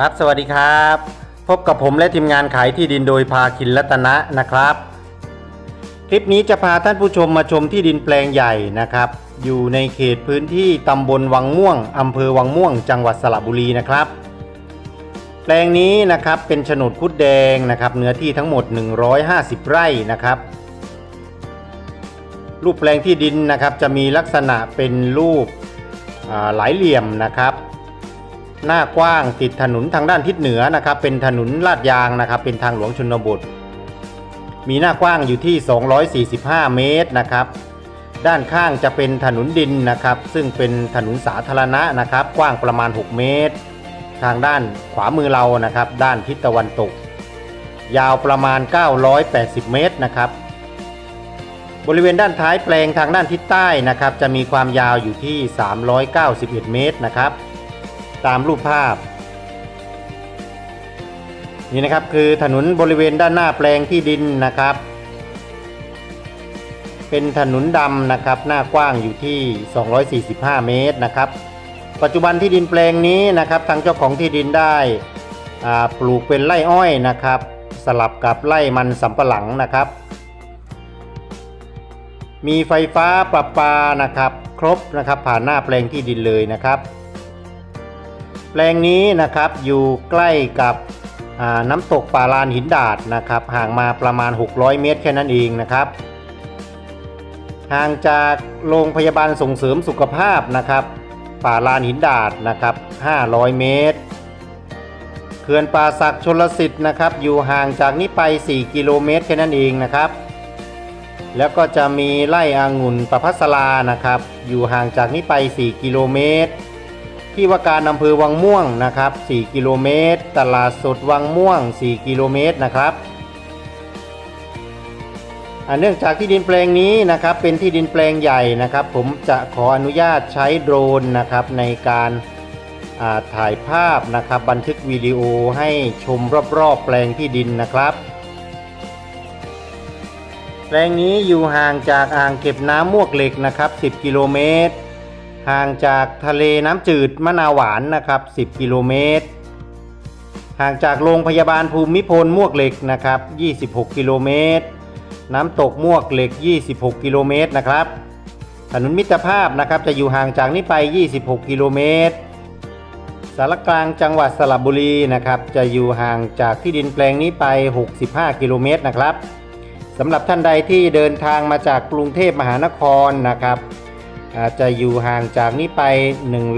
ครับสวัสดีครับ พบกับผมและทีมงานขายที่ดินโดยพาคินรัตนะนะครับ คลิปนี้จะพาท่านผู้ชมมาชมที่ดินแปลงใหญ่นะครับ อยู่ในเขตพื้นที่ตำบลวังม่วงอำเภอวังม่วง จังหวัดสระบุรีนะครับ แปลงนี้นะครับเป็นโฉนดคุดแดงนะครับ เนื้อที่ทั้งหมด 150 ไร่นะครับ รูปแปลงที่ดินนะครับจะมีลักษณะเป็นรูปหลายเหลี่ยมนะครับ หน้ากว้างติดถนนทางด้านทิศเหนือนะครับเป็นถนนลาดยางนะครับเป็นทางหลวงชนบท มีหน้ากว้างอยู่ที่ 245 เมตรนะครับด้านข้างจะเป็นถนนดินนะครับ ซึ่งเป็นถนนสาธารณะนะครับ กว้างประมาณ 6 เมตร ทางด้านขวามือเรานะครับ ด้านทิศตะวันตก ยาวประมาณ 980 เมตรนะครับ บริเวณด้านท้ายแปลงทางด้านทิศใต้นะครับ จะมีความยาวอยู่ที่ 391 เมตรนะครับ ตามรูปภาพ นี่นะครับคือถนนบริเวณด้านหน้าแปลงที่ดินนะครับ เป็นถนนดำนะครับ หน้ากว้างอยู่ที่ 245 เมตรนะครับ ปัจจุบันที่ดินแปลงนี้นะครับ ทางเจ้าของที่ดินได้ปลูกเป็นไร่อ้อยนะครับ สลับกับไร่มันสำปะหลังนะครับ มีไฟฟ้าประปานะครับ ครบนะครับผ่านหน้าแปลงที่ดินเลยนะครับ แปลงนี้นะครับอยู่ใกล้กับน้ำตกป่าลานหินดาดนะครับ ห่างมาประมาณ 600 เมตรแค่นั้นเองนะครับห่างจากโรงพยาบาลส่งเสริมสุขภาพนะครับป่าลานหินดาดนะครับ 500 เมตรเขื่อนป่าศักดิ์ชลสิทธิ์นะครับ อยู่ห่างจากนี้ไป 4 กิโลเมตรแค่นั้นเองนะครับ แล้วก็จะมีไร่อางุ่นประพัสรานะครับ อยู่ห่างจากนี้ไป 4 กิโลเมตร ที่ว่าการอำเภอวังม่วงนะครับ 4 กิโลเมตร ตลาดสดวังม่วง 4 กิโลเมตรนะครับเนื่องจากที่ดินแปลงนี้นะครับเป็นที่ดินแปลงใหญ่นะครับ ผมจะขออนุญาตใช้โดรนนะครับในการาถ่ายภาพนะครับ บันทึกวิดีโอให้ชมรอบๆแปลงที่ดินนะครับ แปลงนี้อยู่ห่างจากอ่างเก็บน้ำมวกเหล็กนะครับ 10 กิโลเมตร ห่างจากทะเลน้ำจืดมะนาวหวานนะครับ 10 กิโลเมตร ห่างจากโรงพยาบาลภูมิพลมวกเหล็กนะครับ 26 กิโลเมตร น้ำตกมวกเหล็ก 26 กิโลเมตรนะครับ ถนนมิตรภาพนะครับจะอยู่ห่างจากนี้ไป 26 กิโลเมตร สารกลางจังหวัดสระบุรีนะครับจะอยู่ห่างจากที่ดินแปลงนี้ไป 65 กิโลเมตรนะครับสำหรับท่านใดที่เดินทางมาจากกรุงเทพมหานครนะครับ อาจจะอยู่ห่างจากนี้ไป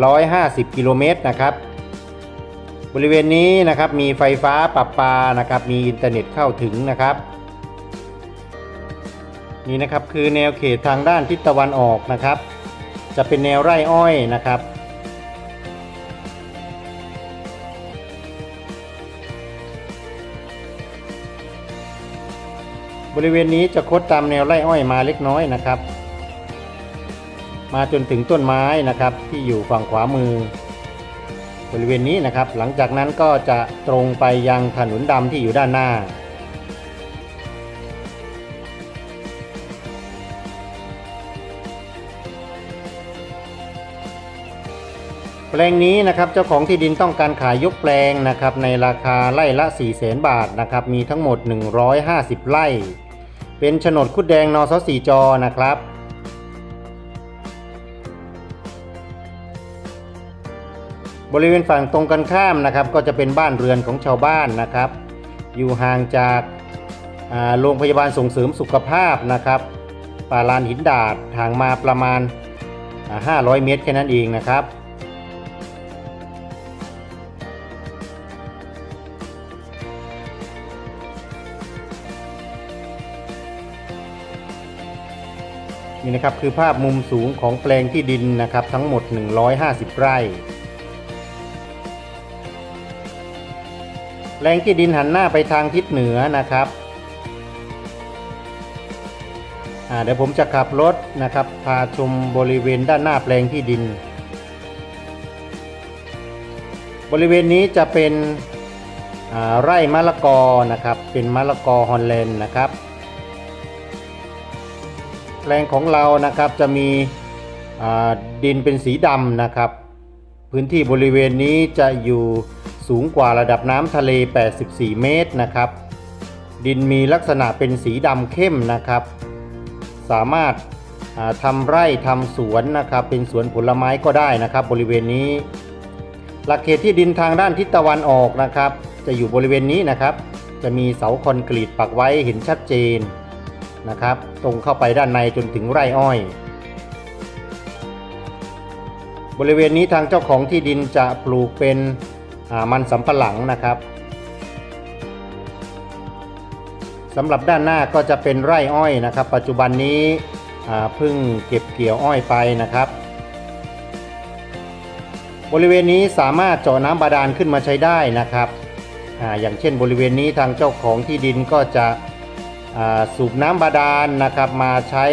150 กิโลเมตรนะครับ บริเวณนี้นะครับมีไฟฟ้าปรับปานะครับ มีอินเทอร์เน็ตเข้าถึงนะครับ นี่นะครับคือแนวเขตทางด้านทิศตะวันออกนะครับ จะเป็นแนวไร่อ้อยนะครับบริเวณนี้จะคดตามแนวไร่อ้อยมาเล็กน้อยนะครับ มาจนถึงต้นไม้นะครับ ที่อยู่ฝั่งขวามือบริเวณนี้นะครับ หลังจากนั้นก็จะตรงไปยังถนนดำที่อยู่ด้านหน้า แปลงนี้นะครับเจ้าของที่ดินต้องการขายยกแปลงนะครับ ในราคาไร่ละ 4 0 0 0 0 0 บาทนะครับ มีทั้งหมด 150 ไร่ เป็นโฉนดคุดแดงนอสสีจอนะครับ บริเวณฝั่งตรงกันข้ามนะครับก็จะเป็นบ้านเรือนของชาวบ้านนะครับ อยู่ห่างจากาโรงพยาบาลส่งเสริมสุขภาพนะครับป่าลานหินดาดห่างมาประมาณอ่า500 เมตรแค่นั้นเองนะครับนี่นะครับคือภาพมุมสูงของแปลงที่ดินนะครับทั้งหมด 150 ไร่ แปลงที่ดินหันหน้าไปทางทิศเหนือนะครับเดี๋ยวผมจะขับรถนะครับพาชมบริเวณด้านหน้าแปลงที่ดิน บริเวณนี้จะเป็นไร่มะละกอนะครับ เป็นมะละกอฮอลแลนด์นะครับ แปลงของเรานะครับจะมีดินเป็นสีดำนะครับ พื้นที่บริเวณนี้จะอยู่ สูงกว่าระดับน้ำทะเล 84 เมตรนะครับ ดินมีลักษณะเป็นสีดำเข้มนะครับ สามารถาทำไร่ทำสวนนะครับ เป็นสวนผลไม้ก็ได้นะครับ บริเวณนี้หลักเขตที่ดินทางด้านทิศตะวันออกนะครับ จะอยู่บริเวณนี้นะครับ จะมีเสาคอนกรีตปักไว้เห็นชัดเจนนะครับ ตรงเข้าไปด้านในจนถึงไร่อ้อย บริเวณนี้ทางเจ้าของที่ดินจะปลูกเป็น มันสำปะหลังนะครับสำหรับด้านหน้าก็จะเป็นไร่อ้อยนะครับ ปัจจุบันนี้เพิ่งเก็บเกี่ยวอ้อยไปนะครับ บริเวณนี้สามารถเจาะน้ำบาดาลขึ้นมาใช้ได้นะครับออย่างเช่นบริเวณนี้ทางเจ้าของที่ดินก็จะสูบน้ำบาดาลนะครับมาใช้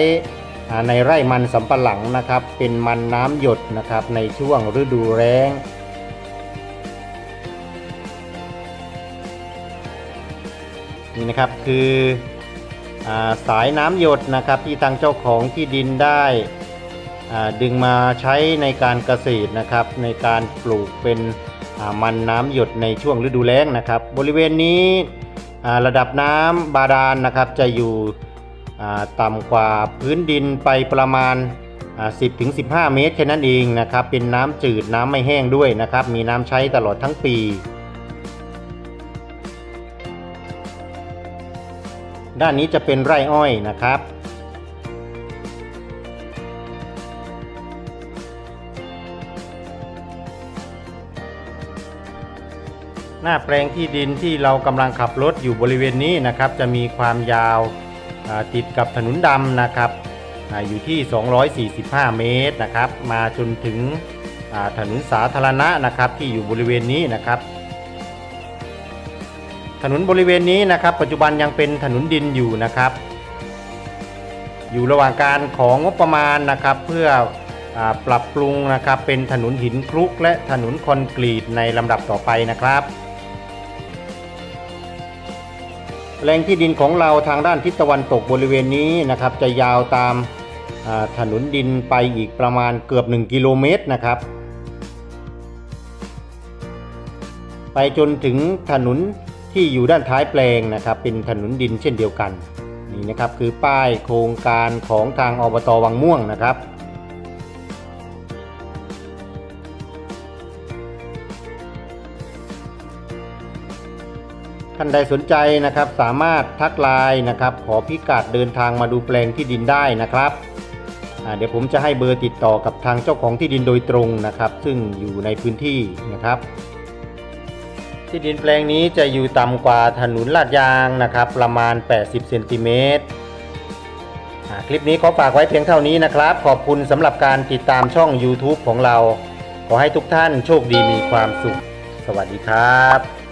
ในไร่มันสำปะหลังนะครับ เป็นมันน้ำหยดนะครับในช่วงฤดูแล้ง นี่นะครับคืออสายน้ำหยดนะครับที่ทางเจ้าของที่ดินได้ดึงมาใช้ในการเกษตรนะครับ ในการปลูกเป็นมันน้ำหยดในช่วงฤดูแล้งนะครับ บริเวณนี้ระดับน้ำบาดาลนะครับจะอยู่ต่ำกว่าพื้นดินไปประมาณ 10ถึง15 เมตรแค่นั้นเองนะครับ เป็นน้ำจืดน้ำไม่แห้งด้วยนะครับ มีน้ำใช้ตลอดทั้งปี ด้านนี้จะเป็นไร่อ้อยนะครับ หน้าแปลงที่ดินที่เรากำลังขับรถอยู่บริเวณนี้นะครับ จะมีความยาวติดกับถนนดำนะครับออยู่ที่ 245 เมตรนะครับ มาจนถึงถนนสาธารณะนะครับที่อยู่บริเวณนี้นะครับ ถนนบริเวณนี้นะครับ ปัจจุบันยังเป็นถนนดินอยู่นะครับ อยู่ระหว่างการของงบประมาณนะครับ เพื่ออปรับปรุงนะครับ เป็นถนนหินคลุก และถนนคอนกรีตในลำดับต่อไปนะครับแหล่งที่ดินของเราทางด้านทิศตะวันตกบริเวณนี้นะครับ จะยาวตามถนนดินไปอีกประมาณเกือบ 1 กิโลเมตรนะครับ ไปจนถึงถนน ที่อยู่ด้านท้ายแปลงนะครับ เป็นถนนดินเช่นเดียวกันนี่นะครับคือป้ายโครงการของทางอบตวังม่วงนะครับท่านใดสนใจนะครับสามารถทักไลน์นะครับขอพิกัดเดินทางมาดูแปลงที่ดินได้นะครับเดี๋ยวผมจะให้เบอร์ติดต่อกับทางเจ้าของที่ดินโดยตรงนะครับ ซึ่งอยู่ในพื้นที่นะครับ ที่ดินแปลงนี้จะอยู่ต่ำกว่าถนนลาดยางนะครับ ประมาณ 80 เซนติเมตรคลิปนี้ขอฝากไว้เพียงเท่านี้นะครับ ขอบคุณสำหรับการติดตามช่อง YouTube ของเรา ขอให้ทุกท่านโชคดีมีความสุข สวัสดีครับ